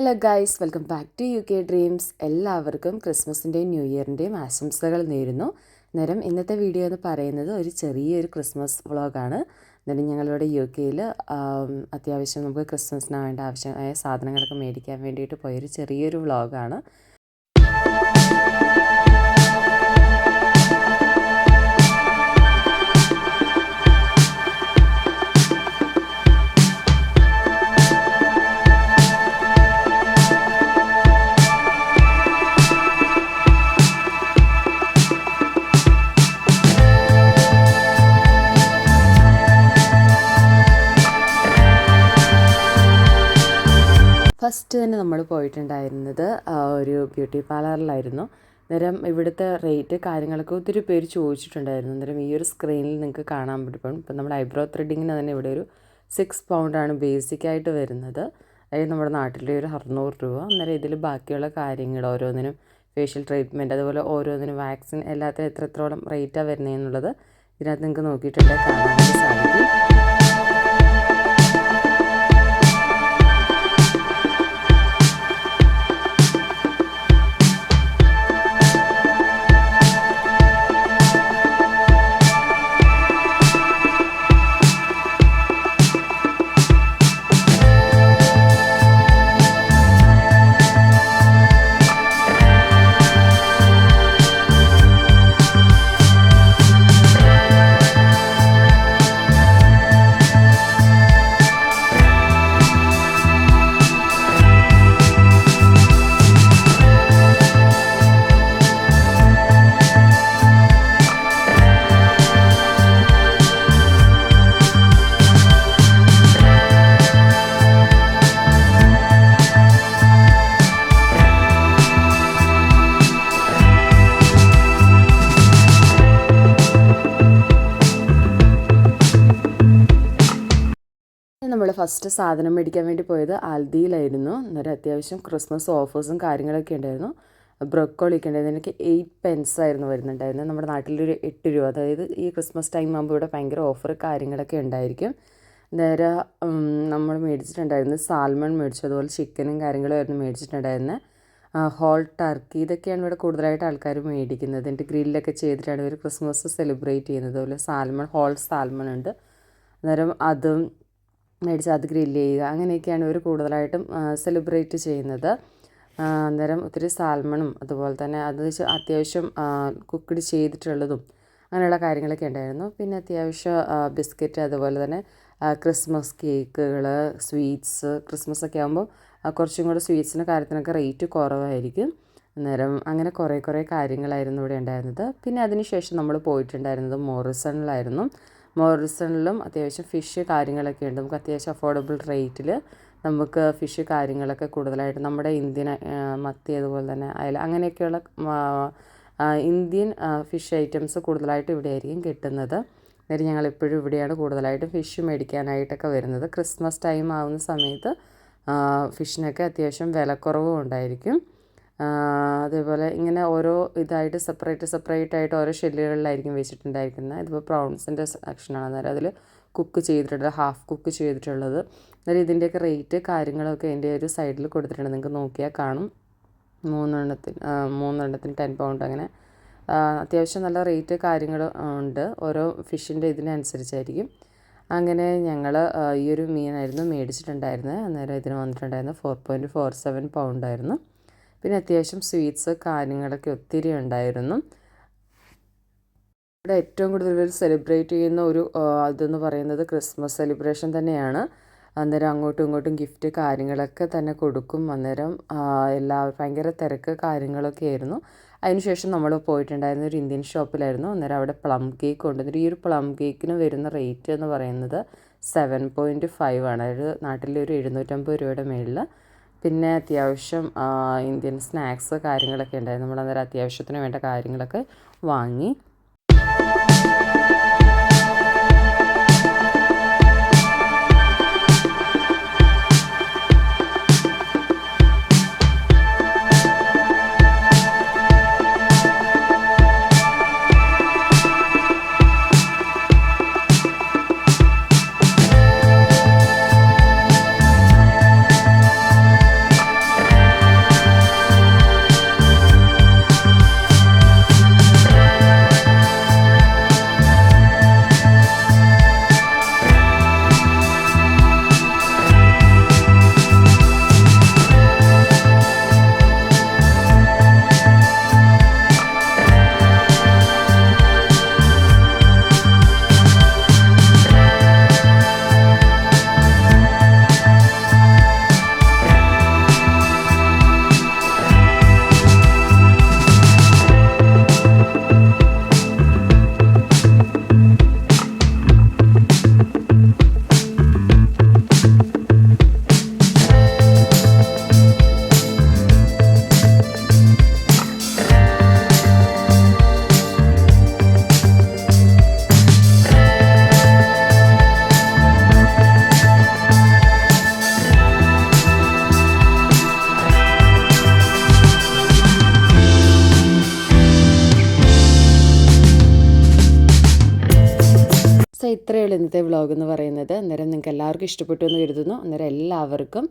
Hello guys welcome back to UK K dreams എല്ലാവർക്കും ക്രിസ്മസിന്റെയും new ഇയറിന്റെയും ആശംസകൾ നേരുന്നു. നേരം ഇന്നത്തെ വീഡിയോ എന്ന് പറയുന്നത് ഒരു ചെറിയൊരു ക്രിസ്മസ് വ്ളോഗാണ് എന്നിട്ട് ഞങ്ങളിവിടെ യു കെയിൽ അത്യാവശ്യം നമുക്ക് ക്രിസ്മസിന് വേണ്ട ആവശ്യമായ സാധനങ്ങളൊക്കെ മേടിക്കാൻ വേണ്ടിയിട്ട് പോയൊരു ചെറിയൊരു വ്ളോഗാണ് ഫസ്റ്റ് തന്നെ നമ്മൾ പോയിട്ടുണ്ടായിരുന്നത് ഒരു ബ്യൂട്ടി പാർലറിലായിരുന്നു. അന്നേരം ഇവിടുത്തെ റേറ്റ് കാര്യങ്ങളൊക്കെ ഒത്തിരി പേര് ചോദിച്ചിട്ടുണ്ടായിരുന്നു. അന്നേരം ഈ ഒരു സ്ക്രീനിൽ നിങ്ങൾക്ക് കാണാൻ പറ്റും. ഇപ്പം നമ്മുടെ ഐബ്രോ ത്രെഡിങ്ങിന് തന്നെ ഇവിടെ ഒരു സിക്സ് പൗണ്ടാണ് ബേസിക്കായിട്ട് വരുന്നത്. അതായത് നമ്മുടെ നാട്ടിലെ ഒരു അറുന്നൂറ് രൂപ. അന്നേരം ഇതിൽ ബാക്കിയുള്ള കാര്യങ്ങൾ ഓരോന്നിനും ഫേഷ്യൽ ട്രീറ്റ്മെന്റ് അതുപോലെ ഓരോന്നിനും വാക്സിൻ എല്ലാത്തിനും എത്രത്തോളം റേറ്റാണ് വരുന്നതെന്നുള്ളത് ഇതിനകത്ത് നിങ്ങൾക്ക് നോക്കിയിട്ടുണ്ടെങ്കിൽ കാണാൻ സാധിക്കും. നമ്മൾ ഫസ്റ്റ് സാധനം മേടിക്കാൻ വേണ്ടി പോയത് ആൽദിയിലായിരുന്നു. അന്നേരം അത്യാവശ്യം ക്രിസ്മസ് ഓഫേഴ്സും കാര്യങ്ങളൊക്കെ ഉണ്ടായിരുന്നു. ബ്രൊക്കോളിയൊക്കെ ഉണ്ടായിരുന്നു. എനിക്ക് എയ്റ്റ് പെൻസ് ആയിരുന്നു വരുന്നുണ്ടായിരുന്നത്. നമ്മുടെ നാട്ടിലൊരു എട്ട് രൂപ. അതായത് ഈ ക്രിസ്മസ് ടൈം ആകുമ്പോൾ ഇവിടെ ഭയങ്കര ഓഫർ കാര്യങ്ങളൊക്കെ ഉണ്ടായിരിക്കും. നേരെ നമ്മൾ മേടിച്ചിട്ടുണ്ടായിരുന്നത് സാൽമൺ മേടിച്ചു. അതുപോലെ ചിക്കനും കാര്യങ്ങളും ആയിരുന്നു മേടിച്ചിട്ടുണ്ടായിരുന്നത് ഹോൾ ടർക്കി ഇതൊക്കെയാണ് ഇവിടെ കൂടുതലായിട്ട് ആൾക്കാർ മേടിക്കുന്നത്. എന്നിട്ട് ഗ്രില്ലൊക്കെ ചെയ്തിട്ടാണ് ഇവർ ക്രിസ്മസ് സെലിബ്രേറ്റ് ചെയ്യുന്നത്. അതുപോലെ സാൽമൺ ഹോൾ സാൽമൺ ഉണ്ട്. അന്നേരം അതും മേടിച്ച് അത് ഗ്രില്ല് ചെയ്യുക. അങ്ങനെയൊക്കെയാണ് ഇവർ കൂടുതലായിട്ടും സെലിബ്രേറ്റ് ചെയ്യുന്നത്. അന്നേരം ഒത്തിരി സാൽമണും അതുപോലെ തന്നെ അത് അത്യാവശ്യം കുക്കഡ് ചെയ്തിട്ടുള്ളതും അങ്ങനെയുള്ള കാര്യങ്ങളൊക്കെ ഉണ്ടായിരുന്നു. പിന്നെ അത്യാവശ്യം ബിസ്ക്കറ്റ് അതുപോലെ തന്നെ ക്രിസ്മസ് കേക്കുകൾ സ്വീറ്റ്സ് ക്രിസ്മസ് ഒക്കെ ആകുമ്പോൾ കുറച്ചും കൂടെ സ്വീറ്റ്സിന്റെ കാര്യത്തിനൊക്കെ റേറ്റ് കുറവായിരിക്കും. അന്നേരം അങ്ങനെ കുറേ കുറേ കാര്യങ്ങളായിരുന്നു ഇവിടെ ഉണ്ടായിരുന്നത്. പിന്നെ അതിന് ശേഷം നമ്മൾ പോയിട്ടുണ്ടായിരുന്നത് മോറിസണിലായിരുന്നു. മോറിസണിലും അത്യാവശ്യം ഫിഷ് കാര്യങ്ങളൊക്കെ ഉണ്ട്. നമുക്ക് അത്യാവശ്യം അഫോർഡബിൾ റേറ്റിൽ നമുക്ക് ഫിഷ് കാര്യങ്ങളൊക്കെ കൂടുതലായിട്ട് നമ്മുടെ ഇന്ത്യൻ മത്തി അതുപോലെ തന്നെ അയല അങ്ങനെയൊക്കെയുള്ള ഇന്ത്യൻ ഫിഷ് ഐറ്റംസ് കൂടുതലായിട്ട് ഇവിടെ ആയിരിക്കും കിട്ടുന്നത്. അന്നേരം ഞങ്ങൾ എപ്പോഴും ഇവിടെയാണ് കൂടുതലായിട്ട് ഫിഷ് മേടിക്കാനായിട്ടൊക്കെ വരുന്നത്. ക്രിസ്മസ് ടൈം ആവുന്ന സമയത്ത് ഫിഷിനൊക്കെ അത്യാവശ്യം വിലക്കുറവും ഉണ്ടായിരിക്കും. അതേപോലെ ഇങ്ങനെ ഓരോ ഇതായിട്ട് സെപ്പറേറ്റ് സെപ്പറേറ്റ് ആയിട്ട് ഓരോ ഷെല്ലുകളിലായിരിക്കും വെച്ചിട്ടുണ്ടായിരിക്കുന്നത്. ഇതിപ്പോൾ പ്രോൺസിന്റെ സെക്ഷനാണ് അന്നേരം അതിൽ കുക്ക് ചെയ്തിട്ടുള്ളത് ഹാഫ് കുക്ക് ചെയ്തിട്ടുള്ളത്. അന്നേരം ഇതിന്റെയൊക്കെ റേറ്റ് കാര്യങ്ങളൊക്കെ എന്റെ ഒരു സൈഡിൽ കൊടുത്തിട്ടുണ്ട്. നിങ്ങൾക്ക് നോക്കിയാൽ കാണും. മൂന്നെണ്ണത്തിന് മൂന്നെണ്ണത്തിന് ടെൻ പൗണ്ട് അങ്ങനെ. അത്യാവശ്യം നല്ല റേറ്റ് കാര്യങ്ങൾ ഉണ്ട്. ഓരോ ഫിഷിന്റെ ഇതിനനുസരിച്ചായിരിക്കും. അങ്ങനെ ഞങ്ങൾ ഈ ഒരു മീനായിരുന്നു മേടിച്ചിട്ടുണ്ടായിരുന്നത്. അന്നേരം ഇതിന് വന്നിട്ടുണ്ടായിരുന്നത് ഫോർ പോയിന്റ് ഫോർ സെവൻ പൗണ്ടായിരുന്നു പിന്നെ അത്യാവശ്യം സ്വീറ്റ്സ് കാര്യങ്ങളൊക്കെ ഒത്തിരി ഉണ്ടായിരുന്നു. ഇവിടെ ഏറ്റവും കൂടുതൽ സെലിബ്രേറ്റ് ചെയ്യുന്ന ഒരു അതെന്ന് പറയുന്നത് ക്രിസ്മസ് സെലിബ്രേഷൻ തന്നെയാണ്. അന്നേരം അങ്ങോട്ടും ഇങ്ങോട്ടും ഗിഫ്റ്റ് കാര്യങ്ങളൊക്കെ തന്നെ കൊടുക്കും. അന്നേരം എല്ലാ ഭയങ്കര തിരക്ക് കാര്യങ്ങളൊക്കെ ആയിരുന്നു. അതിനുശേഷം നമ്മൾ പോയിട്ടുണ്ടായിരുന്ന ഒരു ഇന്ത്യൻ ഷോപ്പിലായിരുന്നു. അന്നേരം അവിടെ പ്ലം കേക്ക് ഉണ്ട് ഈ ഒരു പ്ലം കേക്കിന് വരുന്ന റേറ്റ് എന്ന് പറയുന്നത് സെവൻ പോയിന്റ് ഫൈവ് ആണ്. അതായത് നാട്ടിലൊരു എഴുന്നൂറ്റമ്പത് രൂപയുടെ മേളിൽ പിന്നെ അത്യാവശ്യം ഇന്ത്യൻ സ്നാക്സ് കാര്യങ്ങളൊക്കെ ഉണ്ടായിരുന്നു. നമ്മൾ അന്നേരം അത്യാവശ്യത്തിന് വേണ്ട കാര്യങ്ങളൊക്കെ വാങ്ങി. ഇത്രയേ ഉള്ളൂ ഇന്നത്തെ വ്ളോഗ് എന്ന് പറയുന്നത്. അന്നേരം നിങ്ങൾക്ക് എല്ലാവർക്കും ഇഷ്ടപ്പെട്ടു എന്ന് കരുതുന്നു. അന്നേരം എല്ലാവർക്കും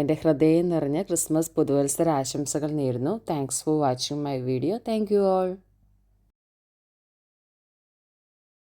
എന്റെ ഹൃദയം നിറഞ്ഞ ക്രിസ്മസ് പുതുവത്സര ആശംസകൾ നേരുന്നു. Thanks for watching my video thank you all